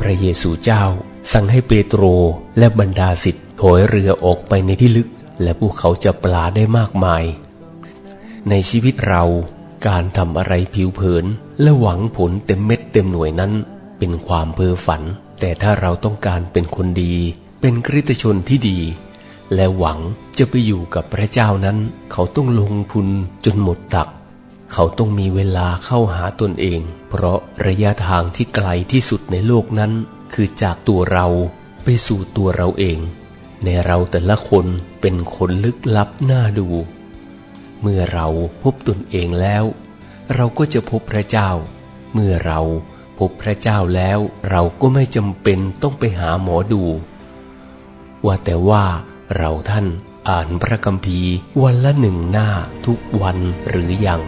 พระเยซูเจ้า สั่งให้เปโตรและบรรดาศิษย์ถอยเรือออกไปในที่ลึก และพวกเขาจะปลาได้มากมาย ในชีวิตเราการทำอะไรผิวเผิน และหวังผลเต็มเม็ดเต็มหน่วยนั้น เป็นความเพ้อฝัน แต่ถ้าเราต้องการเป็นคนดี เป็นคริสตชนที่ดี และหวังจะไปอยู่กับพระเจ้านั้น เขาต้องลงทุนจนหมดตัก เขาต้องมีเวลาเข้าหาตนเอง เพราะระยะทางที่ไกลที่สุดในโลกนั้น คือจากตัวเราไปสู่ตัวเราเอง ในเราแต่ละคนเป็นคนลึกลับน่าดู เมื่อเราพบตนเองแล้ว เราก็จะพบพระเจ้า เมื่อเราพบพระเจ้าแล้วเราก็ไม่จำเป็นต้องไปหาหมอดู ว่าแต่ว่าเราท่านอ่านพระคัมภีร์วันละหนึ่งหน้าทุกวันหรือยัง